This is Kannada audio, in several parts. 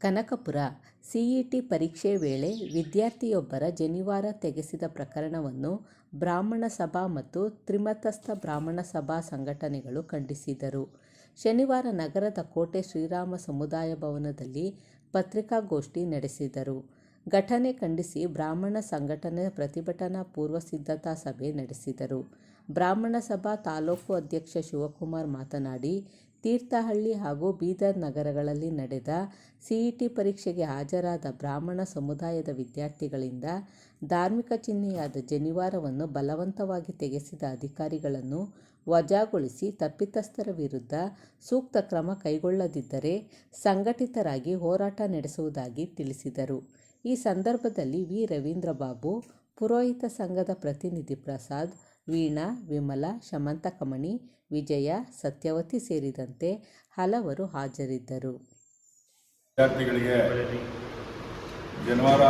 ಕನಕಪುರ ಸಿಇಟಿ ಪರೀಕ್ಷೆ ವೇಳೆ ವಿದ್ಯಾರ್ಥಿಯೊಬ್ಬರ ಜನಿವಾರ ತೆಗೆಸಿದ ಪ್ರಕರಣವನ್ನು ಬ್ರಾಹ್ಮಣ ಸಭಾ ಮತ್ತು ತ್ರಿಮತಸ್ಥ ಬ್ರಾಹ್ಮಣ ಸಭಾ ಸಂಘಟನೆಗಳು ಖಂಡಿಸಿದರು. ಶನಿವಾರ ನಗರದ ಕೋಟೆ ಶ್ರೀರಾಮ ಸಮುದಾಯ ಭವನದಲ್ಲಿ ಪತ್ರಿಕಾಗೋಷ್ಠಿ ನಡೆಸಿದರು. ಘಟನೆ ಖಂಡಿಸಿ ಬ್ರಾಹ್ಮಣ ಸಂಘಟನೆ ಪ್ರತಿಭಟನಾ ಪೂರ್ವ ಸಿದ್ಧತಾ ಸಭೆ ನಡೆಸಿದರು. ಬ್ರಾಹ್ಮಣ ಸಭಾ ತಾಲೂಕು ಅಧ್ಯಕ್ಷ ಶಿವಕುಮಾರ್ ಮಾತನಾಡಿ, ತೀರ್ಥಹಳ್ಳಿ ಹಾಗೂ ಬೀದರ್ ನಗರಗಳಲ್ಲಿ ನಡೆದ ಸಿಇಟಿ ಪರೀಕ್ಷೆಗೆ ಹಾಜರಾದ ಬ್ರಾಹ್ಮಣ ಸಮುದಾಯದ ವಿದ್ಯಾರ್ಥಿಗಳಿಂದ ಧಾರ್ಮಿಕ ಚಿಹ್ನೆಯಾದ ಜನಿವಾರವನ್ನು ಬಲವಂತವಾಗಿ ತೆಗೆಸಿದ ಅಧಿಕಾರಿಗಳನ್ನು ವಜಾಗೊಳಿಸಿ ತಪ್ಪಿತಸ್ಥರ ವಿರುದ್ಧ ಸೂಕ್ತ ಕ್ರಮ ಕೈಗೊಳ್ಳದಿದ್ದರೆ ಸಂಘಟಿತರಾಗಿ ಹೋರಾಟ ನಡೆಸುವುದಾಗಿ ತಿಳಿಸಿದರು. ಈ ಸಂದರ್ಭದಲ್ಲಿ ವಿ. ರವೀಂದ್ರಬಾಬು, ಪುರೋಹಿತ ಸಂಘದ ಪ್ರತಿನಿಧಿ ಪ್ರಸಾದ್, ವೀಣಾ, ವಿಮಲಾ, ಶಮಂತಕಮಣಿ, ವಿಜಯ, ಸತ್ಯವತಿ ಸೇರಿದಂತೆ ಹಲವರು ಹಾಜರಿದ್ದರು. ವಿದ್ಯಾರ್ಥಿಗಳಿಗೆ ಜನವಾರ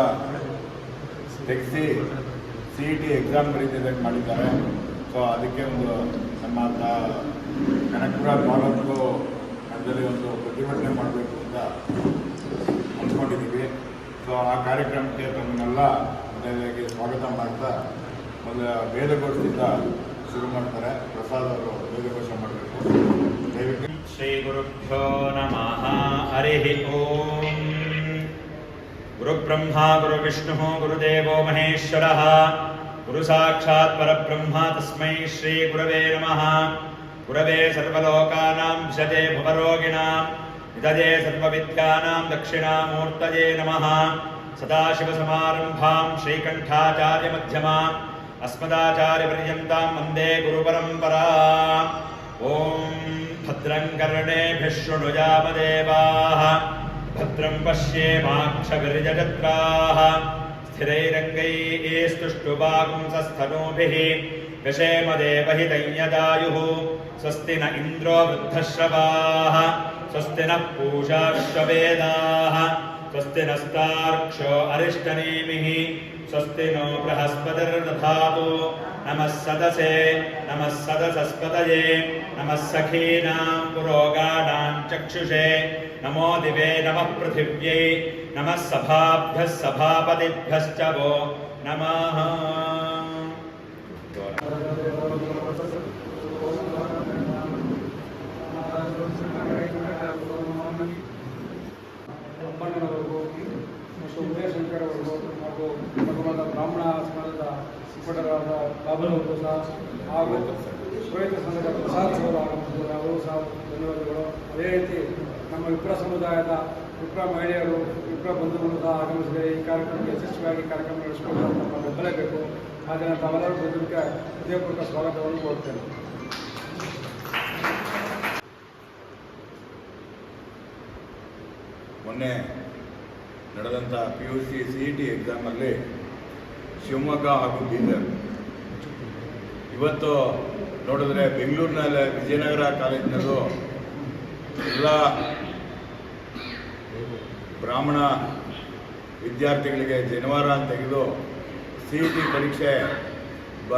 ತೆಗೆಸಿ ಸಿ ಇ ಟಿ ಎಕ್ಸಾಮ್ ಬರೀತಿದ್ದಂಗೆ ಮಾಡಿದ್ದಾರೆ ಸೊ ಅದಕ್ಕೆ ಒಂದು ನಮ್ಮ ಕನಕಪುರ ತಾಲೂಕು ಮಟ್ಟದಲ್ಲಿ ಒಂದು ಪ್ರತಿಭಟನೆ ಮಾಡಬೇಕು ಅಂತ ಅಂದ್ಕೊಂಡಿದ್ದೀವಿ ಸೊ ಆ ಕಾರ್ಯಕ್ರಮಕ್ಕೆ ತಮ್ಮನ್ನೆಲ್ಲ ಸ್ವಾಗತ ಮಾಡ್ತಾ ಮೊದಲ ವೇದಘೋಷದಿಂದ ಶುರು ಮಾಡ್ತಾರೆ ಪ್ರಸಾದ್ ಅವರು ವೇದಘೋಷ ಮಾಡಬೇಕು ದಯವಿಟ್ಟು श्रीगुरुभ्यो नमः हरिः ओम् गुरुब्रह्मा गुरुविष्णुः गुरुदेवो महेश्वरः गुरुसाक्षात् परब्रह्म तस्मै श्रीगुरवे नमः गुरवे सर्वलोकानां विशजे भवरोगिणां विदजे सर्वविद्यानां दक्षिणामूर्तये नमः सदाशिवसमारम्भां श्रीकण्ठाचार्यमध्यमाम् अस्मदाचार्यपर्यन्तां वन्दे गुरुपरम्परा ॐ भद्रं कर्णेभिः शृणुयामदेवाः भद्रं पश्येमाक्षभिर्यजत्राः स्थिरैरङ्गैस्तुष्टुवागुंसस्तनूभिः विषेमदेवहितञ्यदायुः स्वस्ति न इन्द्रो वृद्धश्रवाः स्वस्ति नः पूषा विश्ववेदाः स्वस्ति नस्तार्क्ष्यो अरिष्टनेमिः स्वस्ति नो बृहस्पतिर्दधातु नमः सदसे, नमः सदसस्पतये, नमः सखीनां पुरोगाणां चक्षुषे। नमो दिवे नमः पृथिव्यै, नमः सभाभ्यः सभापतिभ्यश्च वो नमः। Thank you. ಮತ್ತು ಉದಯಶಂಕರ್ ಅವರು ಹಾಗೂ ಭಗವಾದ ಬ್ರಾಹ್ಮಣ ಸಮಾಜದ ಮುಖಂಡರಾದ ಬಾಬುರವರು ಸಹ ಹಾಗೂ ಪುರೋಹಿತ ಸಂಘದ ಪ್ರಸಾದ್ ಆಗಮಿಸಿದ್ದಾರೆ ಅವರು ಸಹ ಧನ್ಯವಾದಗಳು. ಅದೇ ರೀತಿ ನಮ್ಮ ವಿಪ್ರ ಸಮುದಾಯದ ವಿಪ್ರ ಮಹಿಳೆಯರು, ವಿಪ್ರ ಬಂಧುಗಳು ಸಹ ಆಗಮಿಸಿದರೆ ಈ ಕಾರ್ಯಕ್ರಮಕ್ಕೆ ಯಶಸ್ವಿಯಾಗಿ ಕಾರ್ಯಕ್ರಮ ನಡೆಸಿಕೊಂಡು ನಮ್ಮ ಬೆಂಬಲ ಬೇಕು ಹಾಗೆ ತಾವೆಲ್ಲರೂ ಬಂದಿದ್ದಕ್ಕೆ ಹೃದಯಪೂರ್ವಕ ಸ್ವಾಗತವನ್ನು ಕೋರ್ತೇನೆ ಮೊನ್ನೆ ನಡೆದಂಥ P U C C E T ಎಕ್ಸಾಮಲ್ಲಿ ಶಿವಮೊಗ್ಗ ಹಾಗೂ ಬೀದರ್. ಇವತ್ತು ನೋಡಿದ್ರೆ ಬೆಂಗಳೂರಿನಲ್ಲಿ ವಿಜಯನಗರ ಕಾಲೇಜಿನಲ್ಲೂ ಎಲ್ಲ ಬ್ರಾಹ್ಮಣ ವಿದ್ಯಾರ್ಥಿಗಳಿಗೆ ಜನಿವಾರ ತೆಗೆದು ಸಿ ಇ ಟಿ ಪರೀಕ್ಷೆ ಬ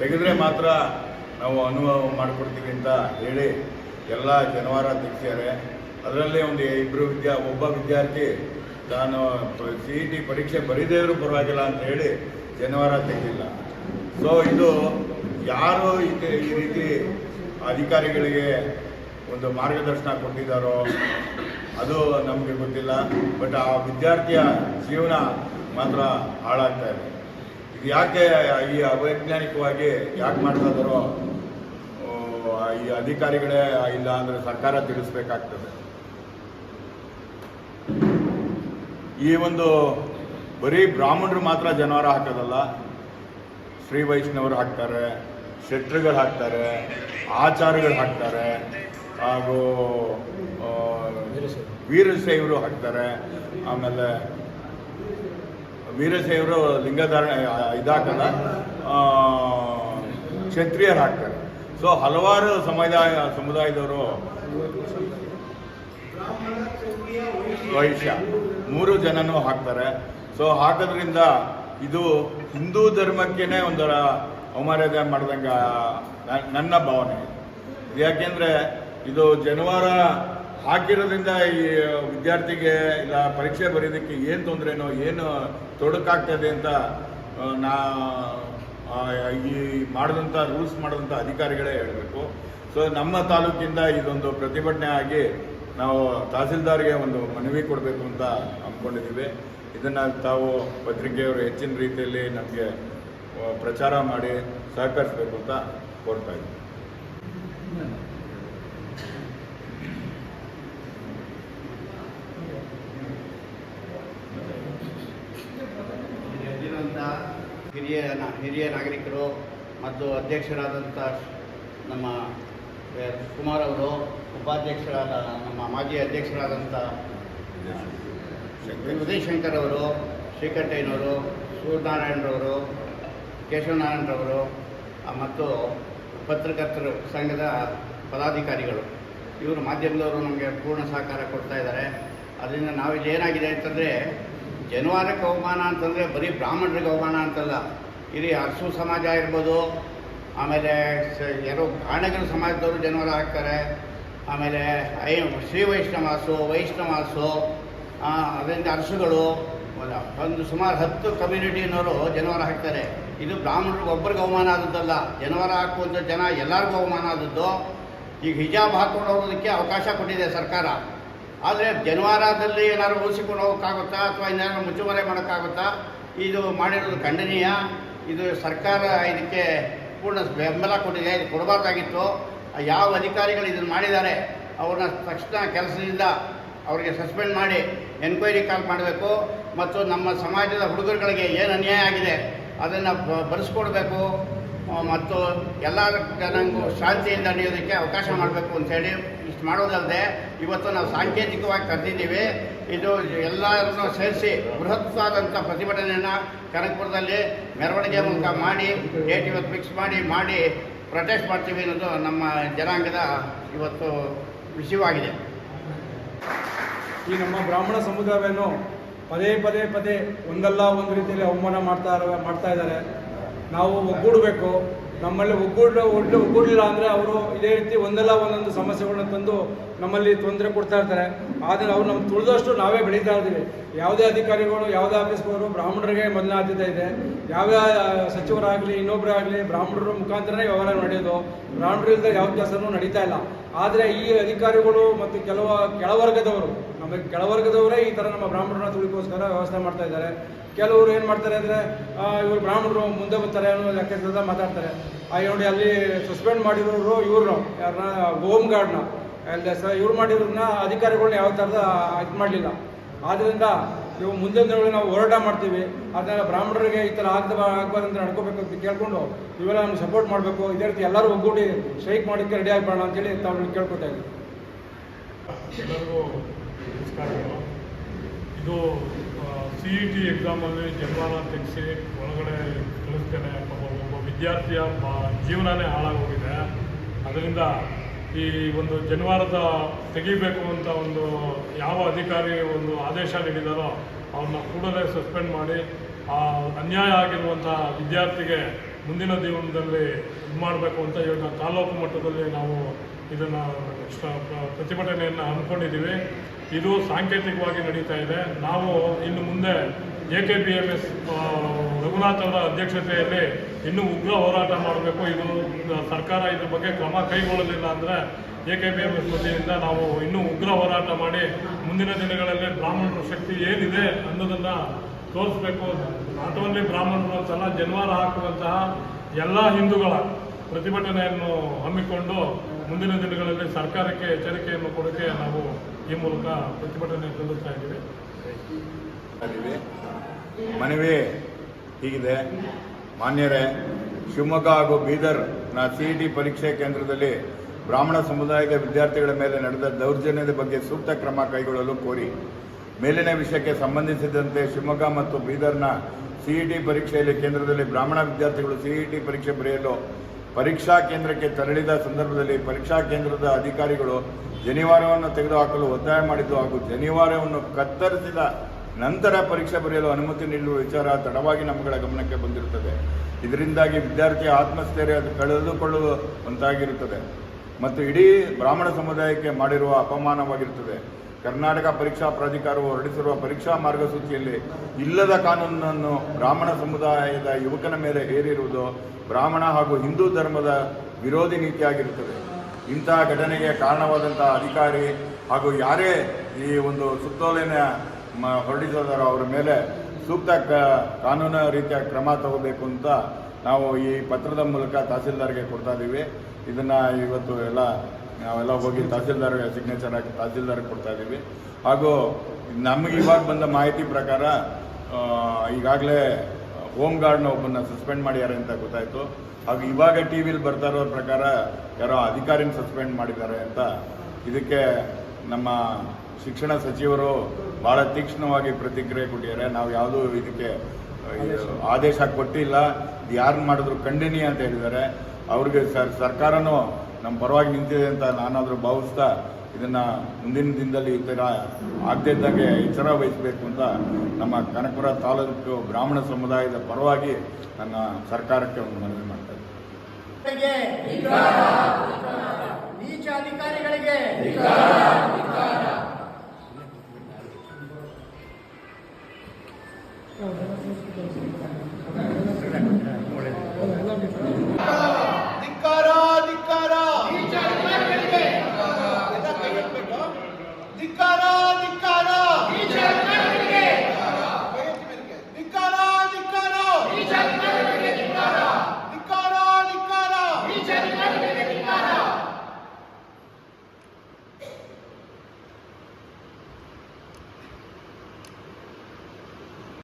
ತೆಗೆದ್ರೆ ಮಾತ್ರ ನಾವು ಅನುಭವ ಮಾಡಿಕೊಡ್ತೀವಿ ಅಂತ ಹೇಳಿ ಎಲ್ಲ ಜನಿವಾರ ತೆಗೆಸಿದ್ದಾರೆ. ಅದರಲ್ಲಿ ಒಂದು ಇಬ್ಬರು ವಿದ್ಯಾ, ಒಬ್ಬ ವಿದ್ಯಾರ್ಥಿ ತಾನು ಸಿ ಇ ಟಿ ಪರೀಕ್ಷೆ ಬರೀದೇ ಇದ್ರೂ ಪರವಾಗಿಲ್ಲ ಅಂತ ಹೇಳಿ ಜನಿವಾರ ತೆಗೆದಿಲ್ಲ. ಸೊ ಇದು ಯಾರು ಈ ರೀತಿ ಅಧಿಕಾರಿಗಳಿಗೆ ಒಂದು ಮಾರ್ಗದರ್ಶನ ಕೊಟ್ಟಿದ್ದಾರೋ, ಅದು ನಮಗೆ ಗೊತ್ತಿಲ್ಲ. ಬಟ್ ಆ ವಿದ್ಯಾರ್ಥಿಯ ಜೀವನ ಮಾತ್ರ ಹಾಳಾಗ್ತಾ ಇದೆ. ಇದು ಯಾಕೆ ಈ ಅವೈಜ್ಞಾನಿಕವಾಗಿ ಯಾಕೆ ಮಾಡ್ತಾ ಇದ್ದಾರೋ ಈ ಅಧಿಕಾರಿಗಳೇ ಇಲ್ಲ ಅಂದರೆ ಸರ್ಕಾರ ತಿಳಿಸ್ಬೇಕಾಗ್ತದೆ. ಈ ಒಂದು ಬರೀ ಬ್ರಾಹ್ಮಣರು ಮಾತ್ರ ಜನವಾರ ಹಾಕೋದಲ್ಲ, ಶ್ರೀ ವೈಷ್ಣವರು ಹಾಕ್ತಾರೆ ಶೆಟ್ರುಗಳು ಹಾಕ್ತಾರೆ ಆಚಾರಗಳು ಹಾಕ್ತಾರೆ, ಹಾಗೂ ವೀರಶೈವರು ಹಾಕ್ತಾರೆ, ಆಮೇಲೆ ವೀರಶೈವರು ಲಿಂಗಧಾರಣೆ ಇದಾಕಲ್ಲ ಕ್ಷತ್ರಿಯರು ಹಾಕ್ತಾರೆ. ಸೊ ಹಲವಾರು ಸಮುದಾಯ, ಸಮುದಾಯದವರು ವೈಶ್ಯ. ಮೂರು ಜನನೂ ಹಾಕ್ತಾರೆ. ಸೊ ಹಾಕೋದ್ರಿಂದ ಇದು ಹಿಂದೂ ಧರ್ಮಕ್ಕೇನೆ ಒಂಥರ ಅವಮರ್ಯಾದೆ ಮಾಡ್ದಂಗೆ ನನ್ನ ಭಾವನೆ. ಯಾಕೆಂದರೆ ಇದು ಜನವಾರ ಹಾಕಿರೋದ್ರಿಂದ ಈ ವಿದ್ಯಾರ್ಥಿಗೆ ಇಲ್ಲ ಪರೀಕ್ಷೆ ಬರೆಯೋದಕ್ಕೆ ಏನು ತೊಂದರೆನೋ, ಏನು ತೊಡಕಾಗ್ತದೆ ಅಂತ ನಾ ಈ ಮಾಡಿದಂಥ ರೂಲ್ಸ್ ಮಾಡಿದಂಥ ಅಧಿಕಾರಿಗಳೇ ಹೇಳಬೇಕು. ಸೊ ನಮ್ಮ ತಾಲೂಕಿಂದ ಇದೊಂದು ಪ್ರತಿಭಟನೆ ಆಗಿ ನಾವು ತಹಸೀಲ್ದಾರ್ಗೆ ಒಂದು ಮನವಿ ಕೊಡಬೇಕು ಅಂತ ಅಂದ್ಕೊಂಡಿದ್ದೀವಿ. ಇದನ್ನು ತಾವು ಪತ್ರಿಕೆಯವರು ಹೆಚ್ಚಿನ ರೀತಿಯಲ್ಲಿ ನಮಗೆ ಪ್ರಚಾರ ಮಾಡಿ ಸಹಕರಿಸಬೇಕು ಅಂತ ಕೋರ್ತಾ ಇದ್ದೀವಿ. ಹಿರಿಯ ಹಿರಿಯ ನಾಗರಿಕರು ಮತ್ತು ಅಧ್ಯಕ್ಷರಾದಂಥ ನಮ್ಮ ಕುಮಾರ್ ಅವರು ಉಪಾಧ್ಯಕ್ಷರಾದ ನಮ್ಮ ಮಾಜಿ ಅಧ್ಯಕ್ಷರಾದಂಥ ಉದಯಶಂಕರ್. ಅವರು ಶ್ರೀಕಂಠಯ್ಯನವರು ಸೂರ್ಯನಾರಾಯಣರವರು ಕೇಶವನಾರಾಯಣರವರು ಮತ್ತು ಪತ್ರಕರ್ತರು ಸಂಘದ ಪದಾಧಿಕಾರಿಗಳು. ಇವರು ಮಾಧ್ಯಮದವರು ನಮಗೆ ಪೂರ್ಣ ಸಹಕಾರ ಕೊಡ್ತಾ ಇದ್ದಾರೆ. ಅದರಿಂದ ನಾವಿಲ್ಲಿ ಏನಾಗಿದೆ ಅಂತಂದರೆ ಜನವಾರಕ್ಕೆ ಅವಮಾನ ಅಂತಂದರೆ ಬರೀ ಬ್ರಾಹ್ಮಣರಿಗೆ ಅವಮಾನ ಅಂತಲ್ಲ. ಇಲ್ಲಿ ಅರಸು ಸಮಾಜ ಇರ್ಬೋದು ಆಮೇಲೆ ಸ- ಯಾರೋ ಗಾಣಗರ ಸಮಾಜದವರು ಜನವಾರ ಹಾಕ್ತಾರೆ. ಆಮೇಲೆ ಐ ಶ್ರೀ ವೈಷ್ಣವಾಸು ವೈಷ್ಣವಾಸು ಅದರಿಂದ ಅರಸುಗಳು, ಒಂದು- ಸುಮಾರು ಹತ್ತು ಕಮ್ಯುನಿಟಿನವರು ಜನವರ ಹಾಕ್ತಾರೆ. ಇದು ಬ್ರಾಹ್ಮಣರಿಗೆ ಒಬ್ಬರಿಗೆ ಅವಮಾನ ಆದದ್ದಲ್ಲ. ಜನವರ ಹಾಕುವಂಥ ಜನ ಎಲ್ಲರಿಗೂ ಅವಮಾನ ಆದದ್ದು. ಈಗ ಹಿಜಾಬ್ ಹಾಕೊಂಡು ಹೋಗೋದಕ್ಕೆ ಅವಕಾಶ ಕೊಟ್ಟಿದೆ ಸರ್ಕಾರ. ಆದರೆ ಜನವಾರದಲ್ಲಿ ಏನಾದ್ರು ಉಳಿಸಿಕೊಂಡು ಹೋಗೋಕ್ಕಾಗುತ್ತಾ ಅಥವಾ ಏನಾದ್ರು ಮುಚ್ಚುಮರೆ ಮಾಡೋಕ್ಕಾಗುತ್ತಾ? ಇದು ಮಾಡಿರೋದು ಖಂಡನೀಯ. ಇದು ಸರ್ಕಾರ ಇದಕ್ಕೆ ಪೂರ್ಣ ಬೆಂಬಲ ಕೊಟ್ಟಿದೆ, ಇದು ಕೊಡಬಾರ್ದಾಗಿತ್ತು. ಯಾವ ಅಧಿಕಾರಿಗಳು ಇದನ್ನು ಮಾಡಿದ್ದಾರೆ, ಅವ್ರನ್ನ ತಕ್ಷಣ ಕೆಲಸದಿಂದ ಅವರಿಗೆ ಸಸ್ಪೆಂಡ್ ಮಾಡಿ ಎನ್ಕ್ವೈರಿ ಕಾಲ್ ಮಾಡಬೇಕು. ಮತ್ತು ನಮ್ಮ ಸಮಾಜದ ಹುಡುಗರುಗಳಿಗೆ ಏನು ಅನ್ಯಾಯ ಆಗಿದೆ, ಅದನ್ನು ಬರೆಸ್ಕೊಡ್ಬೇಕು. ಮತ್ತು ಎಲ್ಲ ಜನಾಂಗು ಶಾಂತಿಯಿಂದ ನಡೆಯೋದಕ್ಕೆ ಅವಕಾಶ ಮಾಡಬೇಕು ಅಂತೇಳಿ ಇಷ್ಟು ಮಾಡೋದಲ್ಲದೆ ಇವತ್ತು ನಾವು ಸಾಂಕೇತಿಕವಾಗಿ ಕರೆದಿದ್ದೀವಿ. ಇದು ಎಲ್ಲರನ್ನೂ ಸೇರಿಸಿ ಬೃಹತ್ವಾದಂಥ ಪ್ರತಿಭಟನೆಯನ್ನು ಕನಕಪುರದಲ್ಲಿ ಮೆರವಣಿಗೆ ಮೂಲಕ ಮಾಡಿ ಡೇಟ್ ಇವತ್ತು ಫಿಕ್ಸ್ ಮಾಡಿ ಮಾಡಿ ಪ್ರೊಟೆಸ್ಟ್ ಮಾಡ್ತೀವಿ ಅನ್ನೋದು ನಮ್ಮ ಜನಾಂಗದ ಇವತ್ತು ವಿಷಯವಾಗಿದೆ. ಈ ನಮ್ಮ ಬ್ರಾಹ್ಮಣ ಸಮುದಾಯವನ್ನು ಪದೇ ಪದೇ ಪದೇ ಒಂದಲ್ಲ ಒಂದು ರೀತಿಯಲ್ಲಿ ಅವಮಾನ ಮಾಡ್ತಾ ಮಾಡ್ತಾ ಇದ್ದಾರೆ. ನಾವು ಒಗ್ಗೂಡಬೇಕು. ನಮ್ಮಲ್ಲಿ ಒಗ್ಗೂಡ ಒಟ್ಟು ಒಗ್ಗೂಡಿಲ್ಲ ಅಂದರೆ ಅವರು ಇದೇ ರೀತಿ ಒಂದಲ್ಲ ಒಂದೊಂದು ಸಮಸ್ಯೆಗಳನ್ನ ತಂದು ನಮ್ಮಲ್ಲಿ ತೊಂದರೆ ಕೊಡ್ತಾ ಇರ್ತಾರೆ. ಆದರೆ ಅವ್ರು ನಮ್ಮ ತುಳಿದಷ್ಟು ನಾವೇ ಬೆಳೀತಾ ಇದ್ದೀವಿ. ಯಾವುದೇ ಅಧಿಕಾರಿಗಳು, ಯಾವುದೇ ಆಫೀಸ್ಗಳು ಬ್ರಾಹ್ಮಣರಿಗೆ ಮೊದಲನೇ ಆದ್ಯತೆ ಇದೆ. ಯಾವ್ಯಾವ ಸಚಿವರಾಗಲಿ ಇನ್ನೊಬ್ಬರಾಗಲಿ ಬ್ರಾಹ್ಮಣರ ಮುಖಾಂತರನೇ ವ್ಯವಹಾರ ನಡೆಯೋದು. ಬ್ರಾಹ್ಮಣರು ಇಲ್ಲದೆ ಯಾವ ಕೆಲಸನೂ ನಡೀತಾ ಇಲ್ಲ. ಆದರೆ ಈ ಅಧಿಕಾರಿಗಳು ಮತ್ತು ಕೆಲವು ಕೆಳವರ್ಗದವರು, ನಮ್ಮ ಕೆಳವರ್ಗದವರೇ ಈ ಥರ ನಮ್ಮ ಬ್ರಾಹ್ಮಣರನ್ನ ತುಳಿಕೋಸ್ಕರ ವ್ಯವಸ್ಥೆ ಮಾಡ್ತಾ ಇದ್ದಾರೆ. ಕೆಲವರು ಏನು ಮಾಡ್ತಾರೆ ಅಂದರೆ ಇವರು ಬ್ರಾಹ್ಮಣರು ಮುಂದೆ ಬರ್ತಾರೆ ಅನ್ನೋ ಲೆಕ್ಕದಿಂದ ಮಾತಾಡ್ತಾರೆ. ಆ, ನೋಡಿ ಅಲ್ಲಿ ಸಸ್ಪೆಂಡ್ ಮಾಡಿರೋರು ಇವ್ರನ್ನ ಯಾರನ್ನ ಹೋಮ್ ಗಾರ್ಡ್ನ. ಅಲ್ಲಿ ಸ ಇವ್ರು ಮಾಡಿರೋದನ್ನ ಅಧಿಕಾರಿಗಳನ್ನ ಯಾವ ಥರದ ಇದು ಮಾಡಲಿಲ್ಲ. ಆದ್ದರಿಂದ ಇವು ಮುಂದಿನ ದಿನಗಳು ನಾವು ಹೋರಾಟ ಮಾಡ್ತೀವಿ. ಅದನ್ನೆಲ್ಲ ಬ್ರಾಹ್ಮಣರಿಗೆ ಈ ಥರ ಆಗದ ಅಂತ ನಡ್ಕೋಬೇಕು ಅಂತ ಕೇಳಿಕೊಂಡು ಇವೆಲ್ಲ ನಮ್ಗೆ ಸಪೋರ್ಟ್ ಮಾಡಬೇಕು. ಇದೇ ರೀತಿ ಎಲ್ಲರೂ ಒಗ್ಗೂಡಿ ಸ್ಟ್ರೈಕ್ ಮಾಡೋಕ್ಕೆ ರೆಡಿ ಆಗಬೇಡ ಅಂತೇಳಿ ತಾವು ಕೇಳ್ಕೊತಾ ಇದ್ದೀವಿ ಎಲ್ಲರಿಗೂ ಇದು ಸಿ ಇ ಟಿ ಎಕ್ಸಾಮಲ್ಲಿ ಜನ್ಮಾನ ತೆಗೆಸಿ ಒಳಗಡೆ ಕಳಿಸ್ತೇನೆ ಒಬ್ಬ ವಿದ್ಯಾರ್ಥಿಯ ಜೀವನನೇ ಹಾಳಾಗೋಗಿದೆ. ಅದರಿಂದ ಈ ಒಂದು ಜನಿವಾರದ ತೆಗಿಬೇಕು ಅಂತ ಒಂದು ಯಾವ ಅಧಿಕಾರಿ ಒಂದು ಆದೇಶ ನೀಡಿದಾರೋ ಅವ್ರನ್ನ ಕೂಡಲೇ ಸಸ್ಪೆಂಡ್ ಮಾಡಿ, ಆ ಅನ್ಯಾಯ ಆಗಿರುವಂಥ ವಿದ್ಯಾರ್ಥಿಗೆ ಮುಂದಿನ ಜೀವನದಲ್ಲಿ ಇದು ಮಾಡಬೇಕು ಅಂತ ಇವಾಗ ತಾಲೂಕು ಮಟ್ಟದಲ್ಲಿ ನಾವು ಇದನ್ನು ಪ್ರತಿಭಟನೆಯನ್ನು ಹಮ್ಮಿಕೊಂಡಿದ್ದೀವಿ. ಇದು ಸಾಂಕೇತಿಕವಾಗಿ ನಡೀತಾ ಇದೆ. ನಾವು ಇನ್ನು ಮುಂದೆ A K B M S Raghunath ಅವರ ಅಧ್ಯಕ್ಷತೆಯಲ್ಲಿ ಇನ್ನೂ ಉಗ್ರ ಹೋರಾಟ ಮಾಡಬೇಕು. ಇದು ಸರ್ಕಾರ ಇದ್ರ ಬಗ್ಗೆ ಕ್ರಮ ಕೈಗೊಳ್ಳಲಿಲ್ಲ ಅಂದರೆ A K B M S ವತಿಯಿಂದ ನಾವು ಇನ್ನೂ ಉಗ್ರ ಹೋರಾಟ ಮಾಡಿ ಮುಂದಿನ ದಿನಗಳಲ್ಲಿ ಬ್ರಾಹ್ಮಣರ ಶಕ್ತಿ ಏನಿದೆ ಅನ್ನೋದನ್ನು ತೋರಿಸ್ಬೇಕು. ನಾಟ್ ಓನ್ಲಿ ಬ್ರಾಹ್ಮಣರು ಅಂತಲ್ಲ ಜನ್ವಾರ ಹಾಕುವಂತಹ ಎಲ್ಲ ಹಿಂದೂಗಳ ಪ್ರತಿಭಟನೆಯನ್ನು ಹಮ್ಮಿಕೊಂಡು ಮುಂದಿನ ದಿನಗಳಲ್ಲಿ ಸರ್ಕಾರಕ್ಕೆ ಎಚ್ಚರಿಕೆಯನ್ನು ಕೊಡೋಕ್ಕೆ ನಾವು ಈ ಮೂಲಕ ಪ್ರತಿಭಟನೆ ಸಲ್ಲಿಸ್ತಾ ಇದ್ದೀವಿ. ಮನವಿ ಹೀಗಿದೆ ಮಾನ್ಯರೇ, ಶಿವಮೊಗ್ಗ ಹಾಗೂ ಬೀದರ್ನ ಸಿ ಇ ಟಿ ಪರೀಕ್ಷೆ ಕೇಂದ್ರದಲ್ಲಿ ಬ್ರಾಹ್ಮಣ ಸಮುದಾಯದ ವಿದ್ಯಾರ್ಥಿಗಳ ಮೇಲೆ ನಡೆದ ದೌರ್ಜನ್ಯದ ಬಗ್ಗೆ ಸೂಕ್ತ ಕ್ರಮ ಕೈಗೊಳ್ಳಲು ಕೋರಿ ಮೇಲಿನ ವಿಷಯಕ್ಕೆ ಸಂಬಂಧಿಸಿದಂತೆ ಶಿವಮೊಗ್ಗ ಮತ್ತು ಬೀದರ್ನ ಸಿಇಟಿ ಪರೀಕ್ಷೆಯಲ್ಲಿ ಕೇಂದ್ರದಲ್ಲಿ ಬ್ರಾಹ್ಮಣ ವಿದ್ಯಾರ್ಥಿಗಳು ಸಿಇಟಿ ಪರೀಕ್ಷೆ ಬರೆಯಲು ಪರೀಕ್ಷಾ ಕೇಂದ್ರಕ್ಕೆ ತೆರಳಿದ ಸಂದರ್ಭದಲ್ಲಿ ಪರೀಕ್ಷಾ ಕೇಂದ್ರದ ಅಧಿಕಾರಿಗಳು ಜನಿವಾರವನ್ನು ತೆಗೆದುಹಾಕಲು ಒತ್ತಾಯ ಮಾಡಿದ್ದು ಹಾಗೂ ಜನಿವಾರವನ್ನು ಕತ್ತರಿಸಿದ ನಂತರ ಪರೀಕ್ಷೆ ಬರೆಯಲು ಅನುಮತಿ ನೀಡುವ ವಿಚಾರ ತಡವಾಗಿ ನಮ್ಮಗಳ ಗಮನಕ್ಕೆ ಬಂದಿರುತ್ತದೆ. ಇದರಿಂದಾಗಿ ವಿದ್ಯಾರ್ಥಿ ಆತ್ಮಸ್ಥೈರ್ಯ ಕಳೆದುಕೊಳ್ಳುವಂತಾಗಿರುತ್ತದೆ ಮತ್ತು ಇಡೀ ಬ್ರಾಹ್ಮಣ ಸಮುದಾಯಕ್ಕೆ ಮಾಡಿರುವ ಅಪಮಾನವಾಗಿರುತ್ತದೆ. ಕರ್ನಾಟಕ ಪರೀಕ್ಷಾ ಪ್ರಾಧಿಕಾರವು ಹೊರಡಿಸಿರುವ ಪರೀಕ್ಷಾ ಮಾರ್ಗಸೂಚಿಯಲ್ಲಿ ಇಲ್ಲದ ಕಾನೂನನ್ನು ಬ್ರಾಹ್ಮಣ ಸಮುದಾಯದ ಯುವಕನ ಮೇಲೆ ಹೇರಿರುವುದು ಬ್ರಾಹ್ಮಣ ಹಾಗೂ ಹಿಂದೂ ಧರ್ಮದ ವಿರೋಧಿ ನೀತಿಯಾಗಿರುತ್ತದೆ. ಇಂತಹ ಘಟನೆಗೆ ಕಾರಣವಾದಂತಹ ಅಧಿಕಾರಿ ಹಾಗೂ ಯಾರೇ ಈ ಒಂದು ಸುತ್ತೋಲೆನ ಮ- ಹೊರಡಿಸಿದಾರೋ ಅವರ ಮೇಲೆ ಸೂಕ್ತ ಕಾನೂನು ರೀತಿಯ ಕ್ರಮ ತಗೋಬೇಕು ಅಂತ ನಾವು ಈ ಪತ್ರದ ಮೂಲಕ ತಹಸೀಲ್ದಾರ್ಗೆ ಕೊಡ್ತಾ ಇದ್ದೀವಿ. ಇದನ್ನು ಇವತ್ತು ಎಲ್ಲ ನಾವೆಲ್ಲ ಹೋಗಿ ತಹಸೀಲ್ದಾರ್ ಸಿಗ್ನೇಚರ್ ಹಾಕಿ ತಹಸೀಲ್ದಾರ್ಗೆ ಕೊಡ್ತಾ ಇದ್ದೀವಿ. ಹಾಗೂ ನಮಗೆ ಇವಾಗ ಬಂದ ಮಾಹಿತಿ ಪ್ರಕಾರ ಈಗಾಗಲೇ ಹೋಮ್ ಗಾರ್ಡ್ನ ಒಬ್ಬನ್ನ ಸಸ್ಪೆಂಡ್ ಮಾಡ್ಯಾರೆ ಅಂತ ಗೊತ್ತಾಯಿತು. ಹಾಗೂ ಇವಾಗ ಟಿ ವಿಲಿ ಬರ್ತಾ ಇರೋ ಪ್ರಕಾರ ಯಾರೋ ಅಧಿಕಾರಿನ ಸಸ್ಪೆಂಡ್ ಮಾಡಿದ್ದಾರೆ ಅಂತ ಇದಕ್ಕೆ ನಮ್ಮ ಶಿಕ್ಷಣ ಸಚಿವರು ಭಾಳ ತೀಕ್ಷ್ಣವಾಗಿ ಪ್ರತಿಕ್ರಿಯೆ ಕೊಟ್ಟಿದ್ದಾರೆ. ನಾವು ಯಾವುದೂ ಇದಕ್ಕೆ ಆದೇಶ ಕೊಟ್ಟಿಲ್ಲ. ಯಾರು ಮಾಡಿದ್ರು ಖಂಡನೀಯ ಅಂತ ಹೇಳಿದ್ದಾರೆ. ಅವ್ರಿಗೆ ಸರ್ ಸರ್ಕಾರನೂ ನಮ್ಮ ಪರವಾಗಿ ನಿಂತಿದೆ ಅಂತ ನಾನಾದರೂ ಭಾವಿಸ್ತಾ ಇದನ್ನು ಮುಂದಿನ ದಿನದಲ್ಲಿ ಈ ಥರ ಆಗದೇ ಇದ್ದಾಗೆ ಎಚ್ಚರ ವಹಿಸಬೇಕು ಅಂತ ನಮ್ಮ ಕನಕಪುರ ತಾಲೂಕು ಬ್ರಾಹ್ಮಣ ಸಮುದಾಯದ ಪರವಾಗಿ ನನ್ನ ಸರ್ಕಾರಕ್ಕೆ ಒಂದು ಮನವಿ ಮಾಡ್ತಾ ಇದ್ದೀನಿ. ನೀಚ ಅಧಿಕಾರಿಗಳಿಗೆ